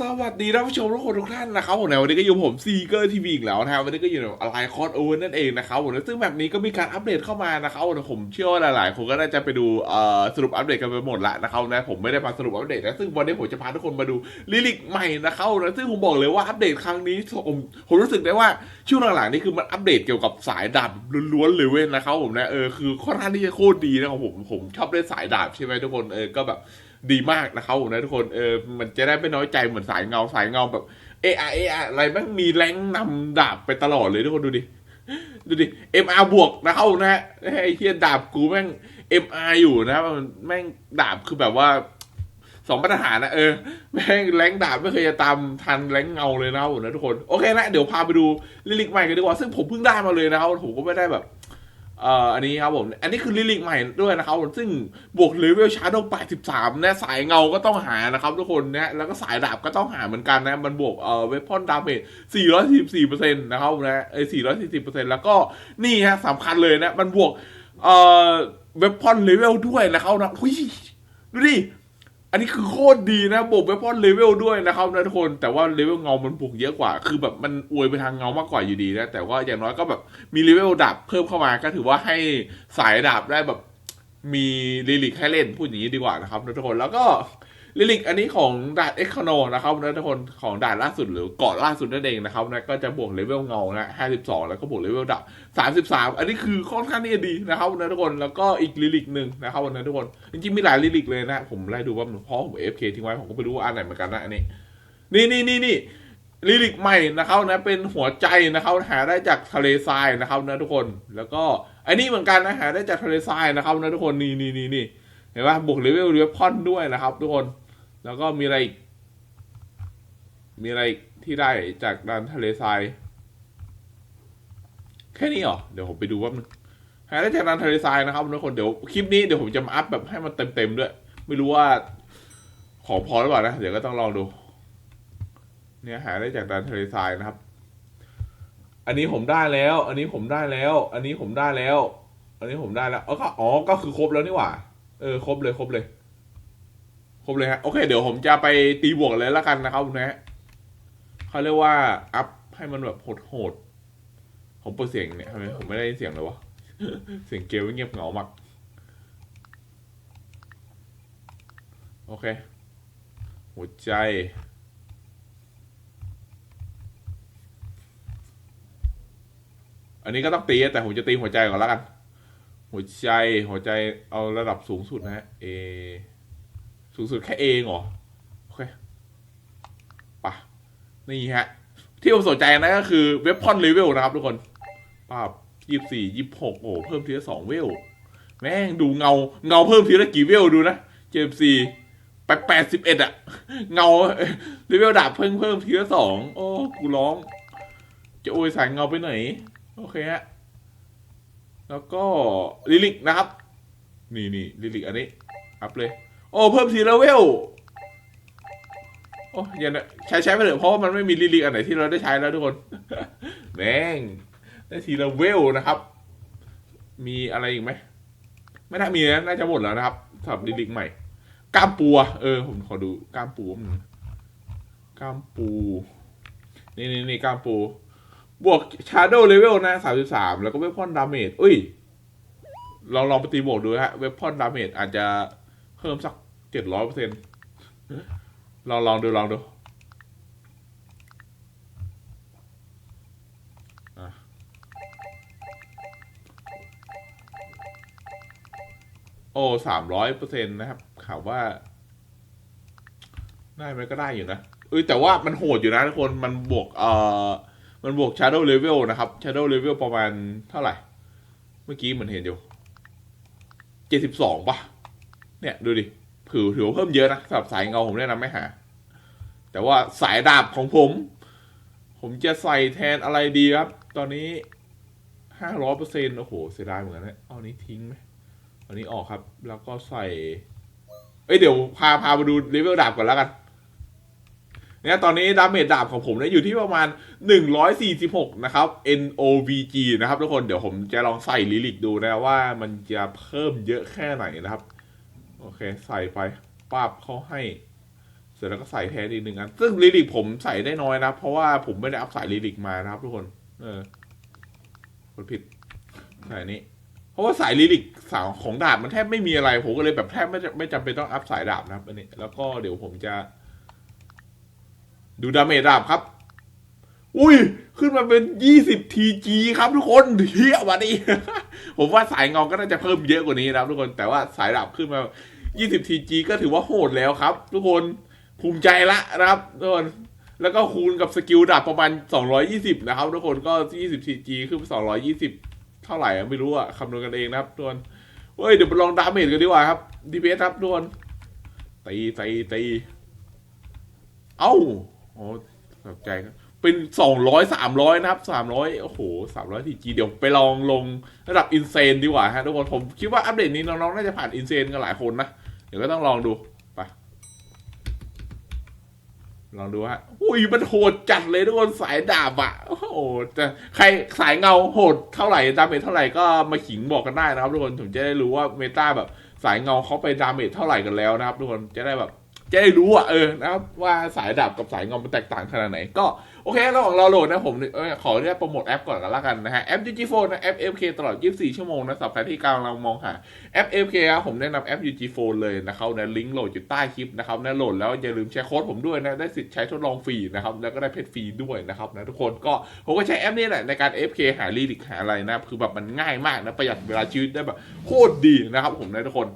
สวัสดีท่านผู้ชมทุกคนทุกท่านนะครับผมในวันนี้ก็อยู่ผมซีเกอร์ทีวีอีกแล้วนะครับวันนี้ก็อยู่ในอะไรคอร์ดโอเวอร์นั่นเองนะครับผมซึ่งแบบนี้ก็มีการอัปเดตเข้ามานะครับผมเชื่อว่าหลายๆ คนก็น่าจะไปดูสรุปอัปเดตกันไปหมดละนะครับนะผมไม่ได้มาสรุปอัปเดตนะซึ่งวันนี้ผมจะพาทุกคนมาดูลิลิกใหม่นะครับนะซึ่งผมบอกเลยว่าอัปเดตครั้งนี้ผมผมรู้สึกได้ว่าช่วงหลังๆนี่คือมันอัปเดตเกี่ยวกับสายดาบล้วนๆเลยเว้ยนะครับผมนะเออคือค่อนข้างที่จะโคตรดีนะครับผมผมชอบเล่นสายดาบใช่ไหมทุกคนเออก็แบบ ดีมากนะครับผมนะทุกคนเออมันจะได้ไม่น้อยใจเหมือนสายเงาสายเงาแบบเอไอเอไออะไรแม่งมีแรงนำดาบไปตลอดเลยทุกคนดูดิดูดิ MR บวกนะครับนะฮะไอ้เฮียดาบกูแม่ง MR ออยู่นะมันแม่งดาบคือแบบว่าสองมาตรฐานนะเออแม่งแรงดาบไม่เคยจะตามทันแรงเงาเลยนะครับผมนะทุกคนโอเคนะเดี๋ยวพาไปดูลิลิกใหม่กันดีกว่าซึ่งผมเพิ่งได้มาเลยนะครับผมก็ไม่ได้แบบ อ่ออันนี้ครับผม อันนี้คือลิลิกใหม่ด้วยนะครับผมซึ่งบวกเลเวลชาร์โด83นะสายเงาก็ต้องหานะครับทุกคนนะ แล้วก็สายดาบก็ต้องหาเหมือนกันนะ มันบวกเอ่อเวพอนดาเมจ444%นะครับนะเอ้ยสี่สิบเปอร์เซ็นต์แล้วก็นี่ฮะสำคัญเลยนะ มันบวกเอ่อเวพอนเลเวลด้วยนะครับนะอุ้ยดูดิ อันนี้คือโคตรดีนะบวกเวพอนเลเวลด้วยนะครับนะทุกคน แต่ว่าเลเวลเงามันบวกเยอะกว่า คือแบบมันอวยไปทางเงามากกว่าอยู่ดีนะ แต่ว่าอย่างน้อยก็แบบมีเลเวลดาบเพิ่มเข้ามา ก็ถือว่าให้สายดาบได้แบบมีลิลิกให้เล่นพูดอย่างนี้ดีกว่านะครับนะทุกคน แล้วก็ ลิลิกอันนี้ของดาบเอ็กคโนนะครับนะทุกคนของด่านล่าสุดหรือเกาะล่าสุดนั่นเองนะครับนะก็จะบวกเลเวลเงานะ52แล้วก็บวกเลเวลดาบ33อันนี้คือค่อนข้างที่จะดีนะครับนะทุกคนแล้วก็อีกลิลิกหนึ่งนะครับนะทุกคนจริงๆมีหลายลิลิกเลยนะ ผมไล่ดูว่าเพราะผม FK ทิ้งไว้ผมก็ไม่รู้ว่าอันไหนเหมือนกันนะอันนี้นี่นี่นี่นี่ลิลิกใหม่นะครับนะเป็นหัวใจนะครับหาได้จากทะเลทรายนะครับนะทุกคนแล้วก็อันนี้เหมือนกันนะหาได้จากทะเลทรายนะครับนะทุกคนนี่นี่นี่นี่เห็นป่ะบวกเลเวลเวพอนด้วยนะครับทุกคน แล้วก็มีอะไร มีอะไรที่ได้จากด้านทะเลทราย แค่นี้เหรอ เดี๋ยวผมไปดูว่ามันหาได้จากด้านทะเลทรายนะครับทุกคน เดี๋ยวคลิปนี้เดี๋ยวผมจะมาอัพแบบให้มันเต็มๆด้วย ไม่รู้ว่า ของพอหรือเปล่านะ เดี๋ยวก็ต้องลองดู เนี่ยหาได้จากด้านทะเลทรายนะครับ อันนี้ผมได้แล้ว อันนี้ผมได้แล้ว อันนี้ผมได้แล้ว อันนี้ผมได้แล้วเออก็อ๋อ ก็คือครบแล้วนี่หว่า เออ ครบเลย ครบเลย ครบเลยฮะโอเคเดี๋ยวผมจะไปตีบวกเลยแล้วกันนะครับคุณนะฮะเขาเรียกว่าอัพให้มันแบบโหดๆผมเปิดเสียงเนี่ยทำไมผมไม่ได้ยินเสียงเลยวะเสียงเกลเงียบเหงามากโอเค หัวใจ อันนี้ก็ต้องตีแต่ผมจะตีหัวใจก่อนแล้วกัน หัวใจหัวใจเอาระดับสูงสุดนะฮะ A สูงสุดแค่ A เหรอ โอเคปะนี่ฮะ ที่ผมสนใจนะก็คือเว็บพอนเลเวลนะครับทุกคนป้าบยี่สี่ยี่หกโอ้เพิ่มทีละสองเวล แม่งดูเงา เงาเพิ่มทีละกี่เวลดูนะเจมซีไปแปดสิบเอ็ดอะเงาเลเวลดาบเพิ่มเพิ่มทีละสองโอ้ กูร้อง จะโอยสายเงาไปไหน โอเคฮะ แล้วก็ลิลิกนะครับ นี่นี่ลิลิกอันนี้ อัพเลย โอ้เพิ่มทีละเวลโอ้ยันใช้ใช้ไปเถอะเพราะว่ามันไม่มีลิลิอันไหนที่เราได้ใช้แล้วทุกคนแม่งได้ทีละเวลนะครับ มีอะไรอีกไหมไม่น่ามีนะน่าจะหมดแล้วนะครับสำหรับลิลิใหม่ก้ามปูเออ ผมขอดูก้ามปูมันงก้ามปู นี่นี่นี่ก้ามปู บวกชาร์โดเลเวลนะสามสิบสามแล้วก็เวพอนดาเมจอุ้ยลองลองไปตีบวกดูฮะเวพอนดาเมจอาจจะเพิ่มสัก เจ็ดร้อยเปอร์เซ็นต์ลองลองดูลองดูโอ้สามร้อยเปอร์เซ็นต์นะครับข่าวว่า ได้ไหมก็ได้อยู่นะเอ้ยแต่ว่ามันโหดอยู่นะทุกคน มันบวก เอ่อ มันบวก Shadow Level นะครับ Shadow Level ประมาณเท่าไหร่ เมื่อกี้เหมือนเห็นอยู่เจ็ดสิบสองป่ะ เนี่ย ดูดิ ผิวถือว่าเพิ่มเยอะนะสำหรับสายเงาผมแนะนำไม่หา แต่ว่าสายดาบของผม ผมจะใส่แทนอะไรดีครับ ตอนนี้ห้าร้อยเปอร์เซ็นต์โอ้โห เสียดายเหมือนกันนะเอานี้ทิ้งไหมอานี้ออกครับ แล้วก็ใส่ เอ้ยเดี๋ยวพาพามาดูเลเวลดาบก่อนแล้วกันเนี่ยตอนนี้ดาเมจดาบของผมเนี่ยอยู่ที่ประมาณ 146 นะครับ NOVG นะครับทุกคนเดี๋ยวผมจะลองใส่ลิลิกดูนะว่ามันจะเพิ่มเยอะแค่ไหนนะครับ โอเค ใส่ไปปาบเขาให้ เสร็จแล้วก็ใส่แทนอีกหนึ่งอัน ซึ่งลิลิกผมใส่ได้น้อยนะ เพราะว่าผมไม่ได้อัพสายลิลิกมานะครับทุกคน เออกดผิดใส่นนี้ เพราะว่าสายลิลิกสาวของดาบมันแทบไม่มีอะไร ผมก็เลยแบบแทบไม่ไม่จำเป็นต้องอัพสายดาบนะครับอันนี้ แล้วก็เดี๋ยวผมจะ ดูดาเมจดาบครับ อุ้ย ขึ้นมาเป็น20 TG ครับทุกคนเฮียวันนี้ผมว่าสายเงาก็น่าจะเพิ่มเยอะกว่านี้นะครับทุกคน แต่ว่าสายดาบขึ้นมา 20 TG ก็ถือว่าโหดแล้วครับ ทุกคนภูมิใจละนะครับทุกคนแล้วก็คูณกับสกิลดาบประมาณ 220 นะครับ ทุกคนก็ 20 TG ขึ้นไป220 เท่าไหร่ไม่รู้อะคำนวณกันเองนะครับทุกคนเฮ้ยเดี๋ยวไปลองดาเมจกันดีกว่าครับ DPS ครับทุกคนตีตีตีเอ้าโอ้ตกใจครับเป็นสองร้อยสามร้อยนะครับสามร้อยโอ้โหสามร้อยทีจีเดี๋ยวไปลองลงระดับอินเซนดีกว่าฮะทุกคนผมคิดว่าอัปเดตนี้น้องๆน่าจะผ่านอินเซนกันหลายคนนะ เดี๋ยวก็ต้องลองดูไปลองดูฮะอุ้ยมันโหดจัดเลยทุกคนสายดาบอะโอ้โหแต่ใครสายเงาโหดเท่าไหร่ดาเมจเท่าไหร่ก็มาขิงบอกกันได้นะครับทุกคนผมจะได้รู้ว่าเมตาแบบสายเงาเขาไปดาเมจเท่าไหร่กันแล้วนะครับ ทุกคนจะได้แบบ จะได้รู้อะเออนะครับว่าสายดาบกับสายเงามันแตกต่างขนาดไหน ก็โอเคระหว่างเราโหลดนะผมเออขอเรียกโปรโมทแอปก่อนกันละกันนะฮะแอป UG Phone นะแอป FK ตลอด 24 ชั่วโมงนะสำหรับใครที่กำลังมองหาแอป FK ครับผมแนะนำแอป UG Phone เลยนะครับนะลิงก์โหลดอยู่ใต้คลิปนะครับนะโหลดแล้วอย่าลืมแชร์โค้ดผมด้วยนะได้สิทธิ์ใช้ทดลองฟรีนะครับแล้วก็ได้เพชรฟรีด้วยนะครับนะทุกคนก็ผมก็ใช้แอปนี้แหละในการ FK หาลีลิกหาอะไรนะคือแบบมันง่ายมากนะประหยัดเวลาชีวิตได้แบบโคตรดีนะครับผมนะทุกคน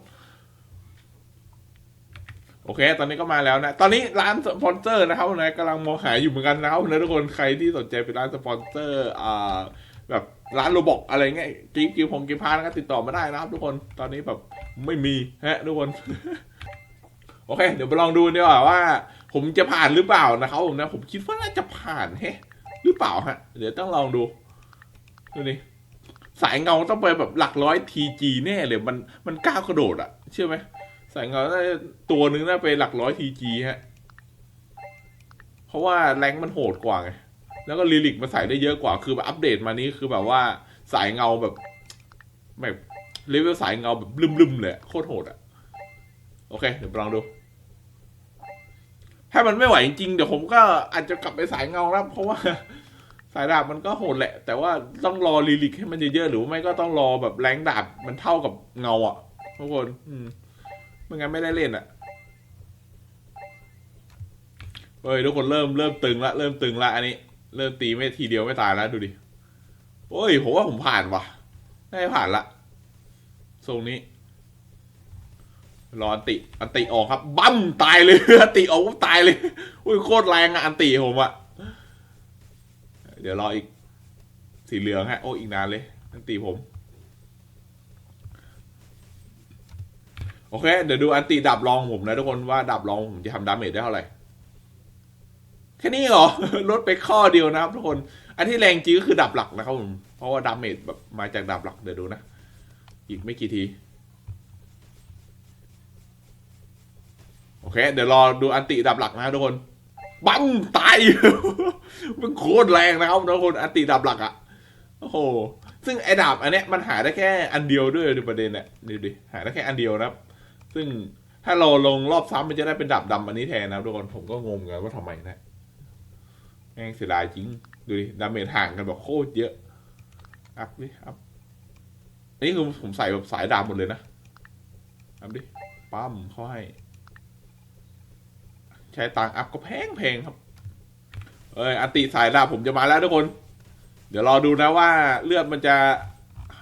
โอเค ตอนนี้ก็มาแล้วนะ ตอนนี้ร้านสปอนเซอร์นะครับนะกำลังมองหาอยู่เหมือนกันนะครับนะทุกคนใครที่สนใจเป็นร้านสปอนเซอร์อ่าแบบร้านโรบอกอะไรเงี้ยกิฟกิฟพงกิฟพาร์ก็ติดต่อมาได้นะครับ ทุกคนตอนนี้แบบไม่มีฮะทุกคน โอเค เดี๋ยวไปลองดูดีกว่าว่า ผมจะผ่านหรือเปล่านะครับผมนะ ผมคิดว่าน่าจะผ่านเฮ้หรือเปล่าฮะ เดี๋ยวต้องลองดูดูนี่สายเงาต้องไปแบบหลักร้อยทีจีแน่เลยมันมันก้าวกระโดดอะเชื่อไหม สายเงาน่าจะตัวหนึ่งน่าไปหลักร้อยทีจีฮะ เพราะว่าแรงมันโหดกว่าไง แล้วก็ลิลิกมาใส่ได้เยอะกว่า คือแบบอัปเดตมานี้คือแบบว่าสายเงาแบบแบบเลเวลสายเงาแบบลืมๆเลยโคตรโหดอะโอเค เดี๋ยวลองดู ถ้ามันไม่ไหวจริงๆเดี๋ยวผมก็อาจจะกลับไปสายเงาแล้วเพราะว่าสายดาบมันก็โหดแหละ แต่ว่าต้องรอลิลิกให้มันเยอะๆหรือไม่ก็ต้องรอแบบแรงดาบมันเท่ากับเงาอะทุกคน อืม ไม่งั้นไม่ได้เล่นอะเฮ้ยทุกคนเริ่มเริ่มตึงละเริ่มตึงละอันนี้ เริ่มตีไม่ทีเดียวไม่ตายแล้วดูดิโอ้ยผมว่าผมผ่านว่ะ ได้ผ่านละทรงนี้รออันติอันติออกครับ บั้มตายเลยอันติออกปุ๊บตายเลยอุ้ยโคตรแรงอะอันติผมอะเดี๋ยวรออีกสีเหลืองฮะโอ้อีกนานเลยอันติผม โอเค เดี๋ยวดูอันติดับรองผมนะทุกคนว่าดับรองผมจะทำดาเมจได้เท่าไหร่ แค่นี้เหรอ ลดไปข้อเดียวนะครับทุกคน อันที่แรงจริงก็คือดับหลักนะครับผมเพราะว่าดาเมจแบบมาจากดับหลักเดี๋ยวดูนะ อีกไม่กี่ทีโอเค เดี๋ยวรอดูอันติดับหลักนะทุกคนบั้มตายมันโคตรแรงนะครับทุกคนอันติดับหลักอะโอ้โหซึ่งไอ้ดาบอันเนี้ยมันหาได้แค่อันเดียวด้วยดูประเด็นเนี่ยดูดิหาได้แค่อันเดียวนะครับ ซึ่งถ้าเราลงรอบซ้ำมันจะได้เป็นดาบดำอันนี้แทนนะทุกคนผมก็งงกันว่าทำไมนะแม่งเสียดายจริง ดูดิดาเมจห่างกันแบบโคตรเยอะ อัพดิอัพอันนี้คือผมใส่แบบสายดาบหมดเลยนะ อัพดิ ปั้มเขาให้ ใช้ตังอัพก็แพงแพงครับ เอ้ยอันติสายดาบผมจะมาแล้วทุกคน เดี๋ยวรอดูนะว่าเลือดมันจะ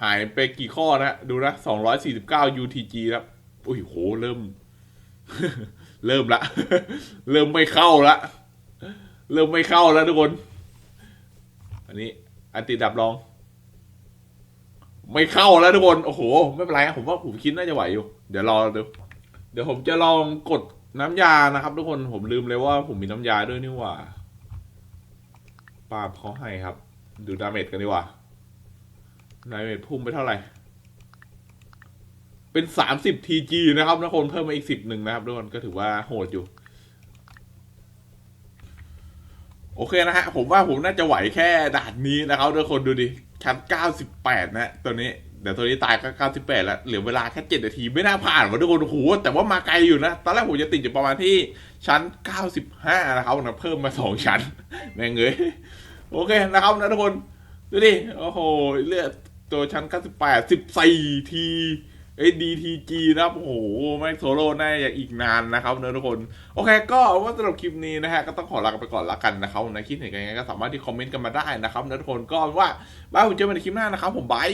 หายไปกี่ข้อนะ ดูนะสองร้อยสี่สิบเก้า UTG ครับ อุ้ยโหเริ่ม เริ่มละ เริ่มไม่เข้าละ เริ่มไม่เข้าแล้วทุกคน อันนี้อันติดับรอง ไม่เข้าแล้วทุกคน โอ้โห ไม่เป็นไรผมว่าผมคิดน่าจะไหวอยู่ เดี๋ยวรอดูเดี๋ยวผมจะลองกดน้ำยานะครับ ทุกคนผมลืมเลยว่าผมมีน้ำยาด้วยนี่หว่าปาบเขาให้ครับ ดูดาเมจกันดีกว่าดาเมจพุ่งไปเท่าไหร่ เป็นสามสิบทีจีนะครับนะคนเพิ่มมาอีกสิบหนึ่งนะครับทุกคนก็ถือว่าโหดอยู่ โอเคนะฮะ ผมว่าผมน่าจะไหวแค่ด่านนี้นะครับทุกคนดูดิชั้นเก้าสิบแปดนะตัวนี้เดี๋ยวตัวนี้ตายก็98แปดแล้วเหลือเวลาแค่7นาทีไม่น่าผ่านวะทุกคนโอ้โหแต่ว่ามาไกลอยู่นะ ตอนแรกผมจะติดอยู่ประมาณที่ชั้น95นะครับนะเพิ่มมา2ชั้นแม่งเอ้ยโอเคนะครับนะทุกคนดูดิโอ้โหเลือดตัวชั้น98 14ที เอ้ย DTG นะครับโอ้โหแม่งโซโล่น่ยังอีกนานนะครับเนอะทุกคน โอเค ก็ว่าสำหรับคลิปนี้นะฮะ ก็ต้องขอลาไปก่อนละกันนะครับนะคิดเห็นกันยังไงก็สามารถที่คอมเมนต์กันมาได้นะครับนะทุกคนก็ว่าบ้าผมเจอกันในคลิปหน้านะครับผมบาย